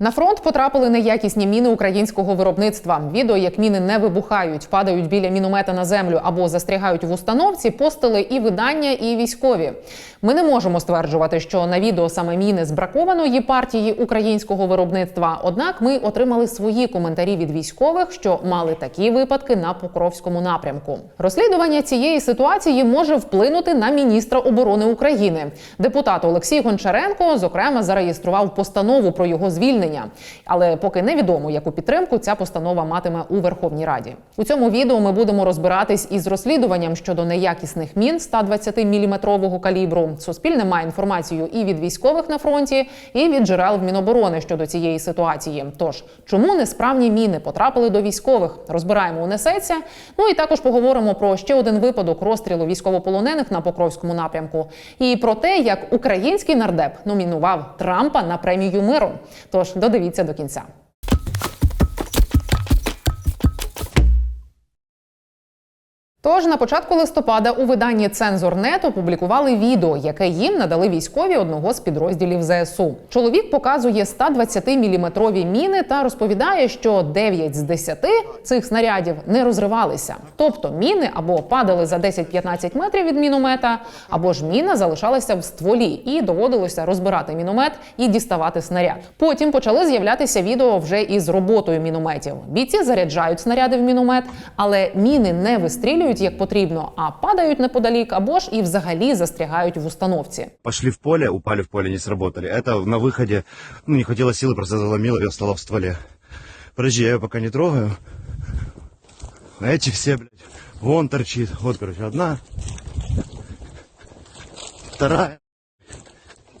На фронт потрапили неякісні міни українського виробництва. Відео, як міни не вибухають, падають біля міномета на землю або застрягають в установці, постили і видання, і військові. Ми не можемо стверджувати, що на відео саме міни з бракованої партії українського виробництва. Однак ми отримали свої коментарі від військових, що мали такі випадки на Покровському напрямку. Розслідування цієї ситуації може вплинути на міністра оборони України. Депутат Олексій Гончаренко, зокрема, зареєстрував постанову про його звільнення. Але поки невідомо, яку підтримку ця постанова матиме у Верховній Раді. У цьому відео ми будемо розбиратись із розслідуванням щодо неякісних мін 120 мм калібру. Суспільне має інформацію і від військових на фронті, і від джерел в Міноборони щодо цієї ситуації. Тож чому несправні міни потрапили до військових? Розбираємо унесеться. Ну і також поговоримо про ще один випадок розстрілу військовополонених на Покровському напрямку і про те, як український нардеп номінував Трампа на премію миру. Тож додивіться до кінця. Тож на початку листопада у виданні Цензорнет опублікували відео, яке їм надали військові одного з підрозділів ЗСУ. Чоловік показує 120-мм міни та розповідає, що 9 з 10 цих снарядів не розривалися. Тобто міни або падали за 10-15 метрів від міномета, або ж міна залишалася в стволі, і доводилося розбирати міномет і діставати снаряд. Потім почали з'являтися відео вже із роботою мінометів. Бійці заряджають снаряди в міномет, але міни не вистрілюють як потрібно, а падають неподалік або ж і взагалі застрягають в установці. Пошли в поле, упали в поле, не сработали. Это на выходе, ну, не хватило силы, просто заломило и встала в стволе. Подожди, я ее пока не трогаю. А эти все, блядь, вон торчит. Вот, короче, одна. Вторая.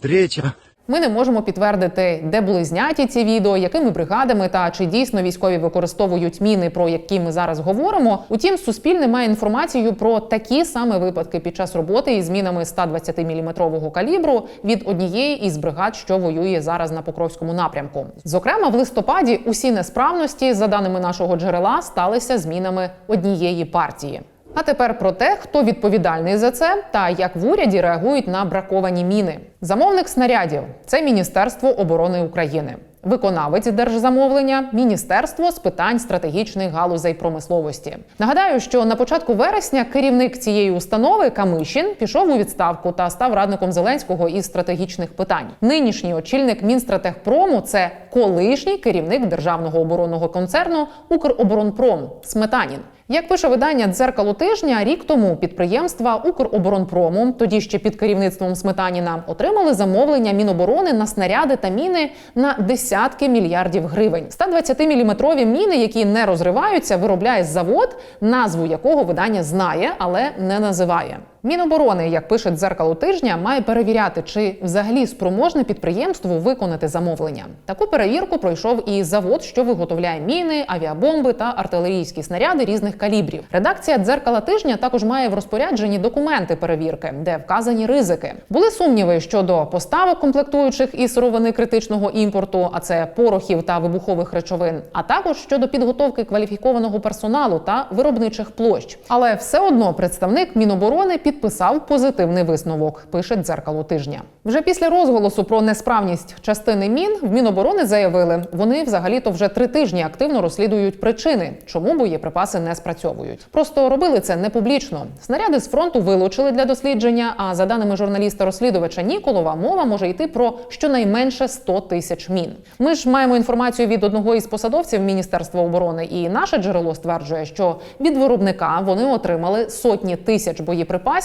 Третья. Ми не можемо підтвердити, де були зняті ці відео, якими бригадами та чи дійсно військові використовують міни, про які ми зараз говоримо. Утім, суспільне має інформацію про такі саме випадки під час роботи із мінами 120-мм калібру від однієї із бригад, що воює зараз на Покровському напрямку. Зокрема, в листопаді усі несправності, за даними нашого джерела, сталися з мінами однієї партії. А тепер про те, хто відповідальний за це та як в уряді реагують на браковані міни. Замовник снарядів це Міністерство оборони України. Виконавець держзамовлення Міністерство з питань стратегічних галузей промисловості. Нагадаю, що на початку вересня керівник цієї установи Камишін пішов у відставку та став радником Зеленського із стратегічних питань. Нинішній очільник Мінстратегпрому це колишній керівник державного оборонного концерну Укроборонпром Сметанін. Як пише видання дзеркало тижня, рік тому підприємства Укроборонпрому, тоді ще під керівництвом Сметаніна, отримали замовлення Міноборони на снаряди та міни на десятки мільярдів гривень. 120-міліметрові міни, які не розриваються, виробляє завод, назву якого видання знає, але не називає. Міноборони, як пише дзеркало тижня, має перевіряти, чи взагалі спроможне підприємство виконати замовлення. Таку перевірку пройшов і завод, що виготовляє міни, авіабомби та артилерійські снаряди різних калібрів. Редакція дзеркала тижня також має в розпорядженні документи перевірки, де вказані ризики. Були сумніви щодо поставок комплектуючих і сировини критичного імпорту, а це порохів та вибухових речовин, а також щодо підготовки кваліфікованого персоналу та виробничих площ. Але все одно представник Міноборони підписав позитивний висновок. Пише дзеркало тижня. Вже після розголосу про несправність частини мін в Міноборони заявили, вони взагалі-то вже три тижні активно розслідують причини, чому боєприпаси не спрацьовують. Просто робили це не публічно. Снаряди з фронту вилучили для дослідження. А за даними журналіста-розслідувача Ніколова, мова може йти про щонайменше 100 тисяч мін. Ми ж маємо інформацію від одного із посадовців Міністерства оборони, і наше джерело стверджує, що від виробника вони отримали сотні тисяч боєприпасів,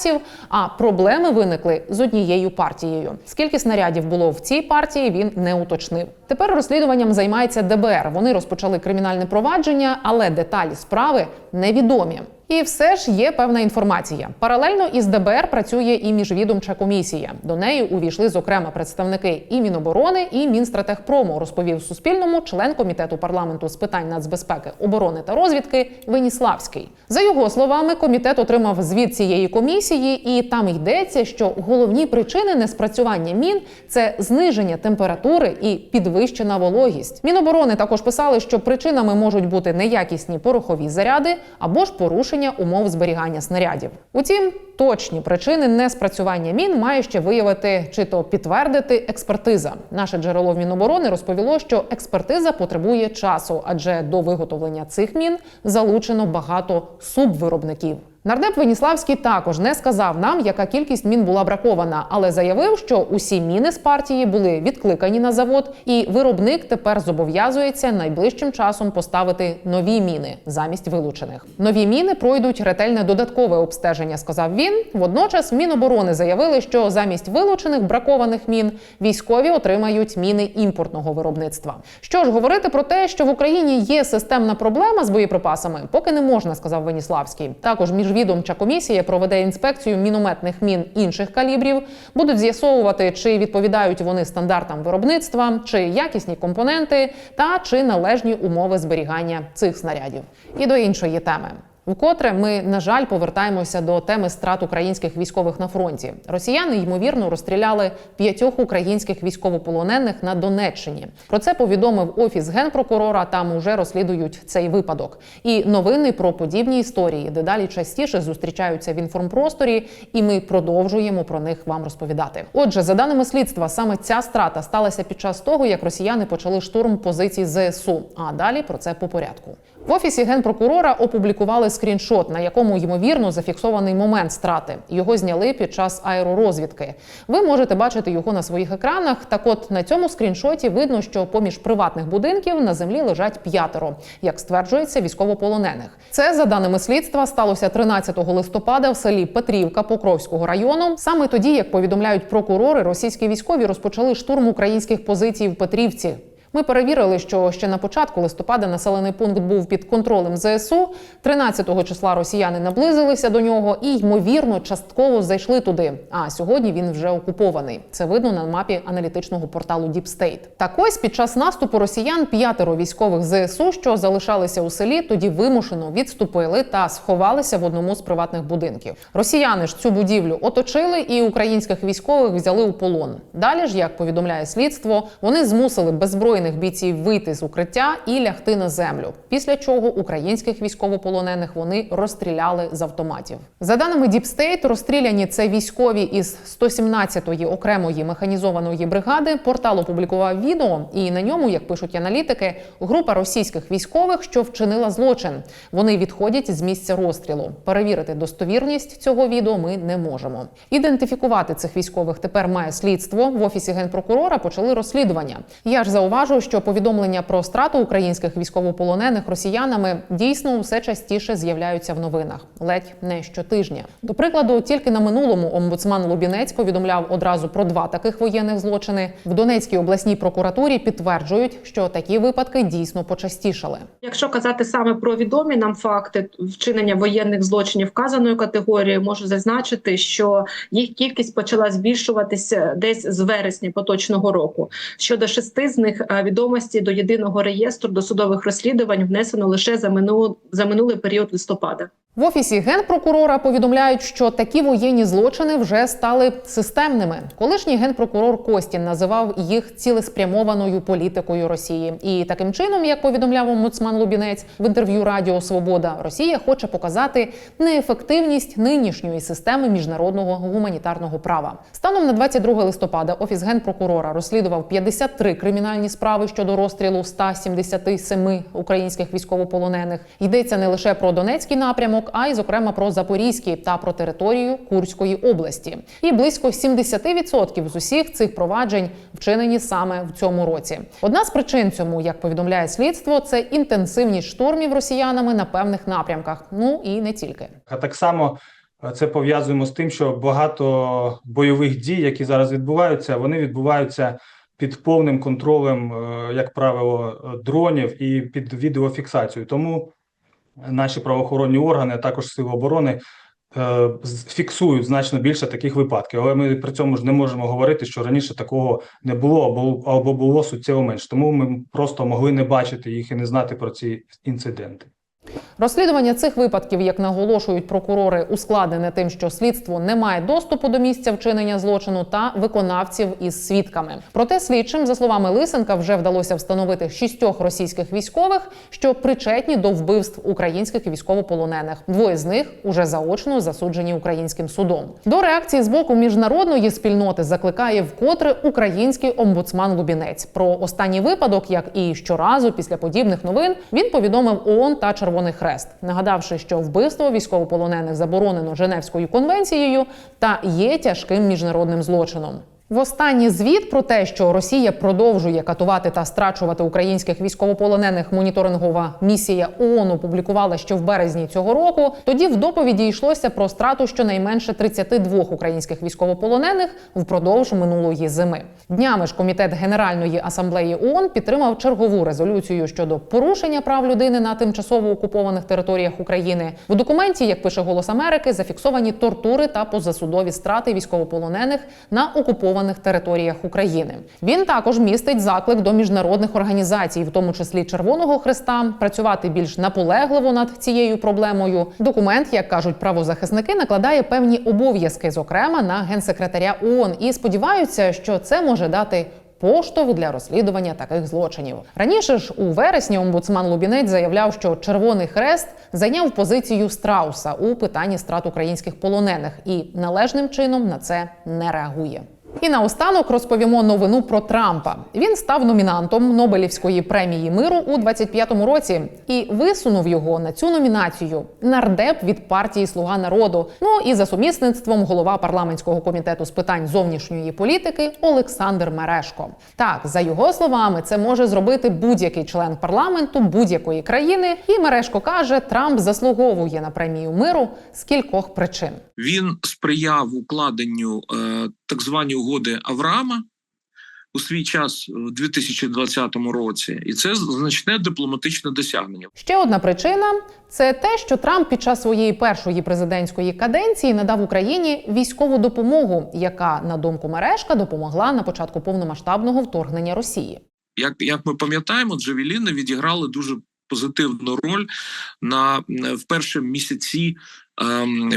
а проблеми виникли з однією партією. Скільки снарядів було в цій партії, він не уточнив. Тепер розслідуванням займається ДБР. Вони розпочали кримінальне провадження, але деталі справи невідомі. І все ж є певна інформація. Паралельно із ДБР працює і міжвідомча комісія. До неї увійшли зокрема представники і Міноборони, і Мінстратегпрому, розповів Суспільному член комітету парламенту з питань нацбезпеки, оборони та розвідки Веніславський. За його словами, комітет отримав звіт цієї комісії, і там йдеться, що головні причини неспрацювання мін це зниження температури і підвищена вологість. Міноборони також писали, що причинами можуть бути неякісні порохові заряди або ж порушення порушення умов зберігання снарядів. Утім, точні причини неспрацювання мін має ще виявити чи то підтвердити експертиза. Наше джерело в Міноборони розповіло, що експертиза потребує часу, адже до виготовлення цих мін залучено багато субвиробників. Нардеп Веніславський також не сказав нам, яка кількість мін була бракована, але заявив, що усі міни з партії були відкликані на завод, і виробник тепер зобов'язується найближчим часом поставити нові міни замість вилучених. Нові міни пройдуть ретельне додаткове обстеження, сказав він. Водночас Міноборони заявили, що замість вилучених бракованих мін військові отримають міни імпортного виробництва. Що ж говорити про те, що в Україні є системна проблема з боєприпасами, поки не можна, сказав Веніславський. Також міжвідомча комісія проведе інспекцію мінометних мін інших калібрів, будуть з'ясовувати, чи відповідають вони стандартам виробництва, чи якісні компоненти, та чи належні умови зберігання цих снарядів. І до іншої теми. Вкотре ми, на жаль, повертаємося до теми страт українських військових на фронті. Росіяни ймовірно розстріляли п'ятьох українських військовополонених на Донеччині. Про це повідомив офіс генпрокурора. Там уже розслідують цей випадок. І новини про подібні історії дедалі частіше зустрічаються в інформпросторі, і ми продовжуємо про них вам розповідати. Отже, за даними слідства, саме ця страта сталася під час того, як росіяни почали штурм позицій ЗСУ. А далі про це по порядку. В офісі генпрокурора опублікували скріншот, на якому ймовірно зафіксований момент страти. Його зняли під час аеророзвідки. Ви можете бачити його на своїх екранах. Так, от на цьому скріншоті видно, що поміж приватних будинків на землі лежать п'ятеро, як стверджується, військовополонених. Це за даними слідства сталося 13 листопада в селі Петрівка Покровського району. Саме тоді, як повідомляють прокурори, російські військові розпочали штурм українських позицій в Петрівці. Ми перевірили, що ще на початку листопада населений пункт був під контролем ЗСУ. 13-го числа росіяни наблизилися до нього і ймовірно частково зайшли туди. А сьогодні він вже окупований. Це видно на мапі аналітичного порталу Deep State. Так ось під час наступу росіян п'ятеро військових ЗСУ, що залишалися у селі, тоді вимушено відступили та сховалися в одному з приватних будинків. Росіяни ж цю будівлю оточили і українських військових взяли у полон. Далі ж, як повідомляє слідство, вони змусили беззбройних бійців вийти з укриття і лягти на землю. Після чого українських військовополонених вони розстріляли з автоматів. За даними State, розстріляні це військові із 117-ї окремої механізованої бригади. Портал опублікував відео, і на ньому, як пишуть аналітики, група російських військових, що вчинила злочин. Вони відходять з місця розстрілу. Перевірити достовірність цього відео ми не можемо. Ідентифікувати цих військових тепер має слідство. В офісі генпрокурора почали розслідування. Я ж зауважу, що повідомлення про страту українських військовополонених росіянами дійсно все частіше з'являються в новинах, ледь не щотижня. До прикладу, тільки на минулому омбудсман Лубінець повідомляв одразу про два таких воєнних злочини. В Донецькій обласній прокуратурі підтверджують, що такі випадки дійсно почастішали. Якщо казати саме про відомі нам факти вчинення воєнних злочинів вказаної категорії, можу зазначити, що їх кількість почала збільшуватися десь з вересня поточного року. Щодо шести з них е, відомості до єдиного реєстру досудових розслідувань внесено лише за минулий період листопада. В офісі генпрокурора повідомляють, що такі воєнні злочини вже стали системними. Колишній генпрокурор Костін називав їх цілеспрямованою політикою Росії. І таким чином, як повідомляв омбудсман Лубінець в інтерв'ю Радіо Свобода, Росія хоче показати неефективність нинішньої системи міжнародного гуманітарного права. Станом на 22 листопада офіс генпрокурора розслідував 53 кримінальні справи щодо розстрілу 177 українських військовополонених. Йдеться не лише про Донецький напрямок, а й зокрема про Запорізький та про територію Курської області. І близько 70% з усіх цих проваджень вчинені саме в цьому році. Одна з причин цьому, як повідомляє слідство, це інтенсивність штурмів росіянами на певних напрямках. Ну і не тільки. А так само е, це пов'язуємо з тим, що багато бойових дій, які зараз відбуваються, вони відбуваються під повним контролем, е, як правило, дронів і під відеофіксацією. Тому наші правоохоронні органи, а також сили оборони, е, фіксують значно більше таких випадків. Але ми при цьому ж не можемо говорити, що раніше такого не було або, або було суттєво менше. Тому ми просто могли не бачити їх і не знати про ці інциденти. Розслідування цих випадків, як наголошують прокурори, ускладнене тим, що слідство не має доступу до місця вчинення злочину та виконавців із свідками. Проте слідчим, за словами Лисенка, вже вдалося встановити шістьох російських військових, що причетні до вбивств українських військовополонених. Двоє з них уже заочно засуджені українським судом. До реакції з боку міжнародної спільноти закликає вкотре український омбудсман Лубінець. Про останній випадок, як і щоразу після подібних новин, він повідомив ООН та Червоний Хрест, нагадавши, що вбивство військовополонених заборонено Женевською конвенцією та є тяжким міжнародним злочином. В останній звіт про те, що Росія продовжує катувати та страчувати українських військовополонених, моніторингова місія ООН опублікувала ще в березні цього року. Тоді в доповіді йшлося про страту щонайменше 32 українських військовополонених впродовж минулої зими. Днями ж комітет Генеральної асамблеї ООН підтримав чергову резолюцію щодо порушення прав людини на тимчасово окупованих територіях України. В документі, як пише Голос Америки, зафіксовані тортури та позасудові страти військовополонених на окупованих територіях України. Він також містить заклик до міжнародних організацій, в тому числі Червоного Христа, працювати більш наполегливо над цією проблемою. Документ, як кажуть правозахисники, накладає певні обов'язки, зокрема на генсекретаря ООН, і сподіваються, що це може дати. Поштовх для розслідування таких злочинів раніше ж у вересні омбудсман Лубінець заявляв, що Червоний Хрест зайняв позицію страуса у питанні страт українських полонених і належним чином на це не реагує. І наостанок розповімо новину про Трампа. Він став номінантом Нобелівської премії миру у 25-му році і висунув його на цю номінацію нардеп від партії Слуга народу. Ну і за сумісництвом голова парламентського комітету з питань зовнішньої політики Олександр Мерешко. Так, за його словами, це може зробити будь-який член парламенту будь-якої країни. І Мерешко каже, Трамп заслуговує на премію миру з кількох причин. Він сприяв укладенню е, так звані угоди Авраама у свій час в 2020 році, і це значне дипломатичне досягнення. Ще одна причина це те, що Трамп під час своєї першої президентської каденції надав Україні військову допомогу, яка, на думку Мережка, допомогла на початку повномасштабного вторгнення Росії. Як, як ми пам'ятаємо, Джавеліни відіграли дуже позитивну роль на в перші місяці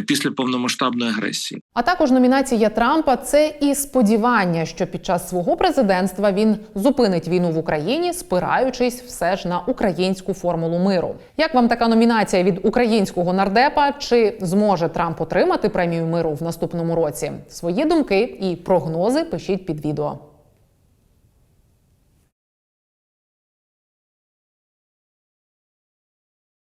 після повномасштабної агресії. А також номінація Трампа це і сподівання, що під час свого президентства він зупинить війну в Україні, спираючись все ж на українську формулу миру. Як вам така номінація від українського нардепа? Чи зможе Трамп отримати премію миру в наступному році? Свої думки і прогнози пишіть під відео.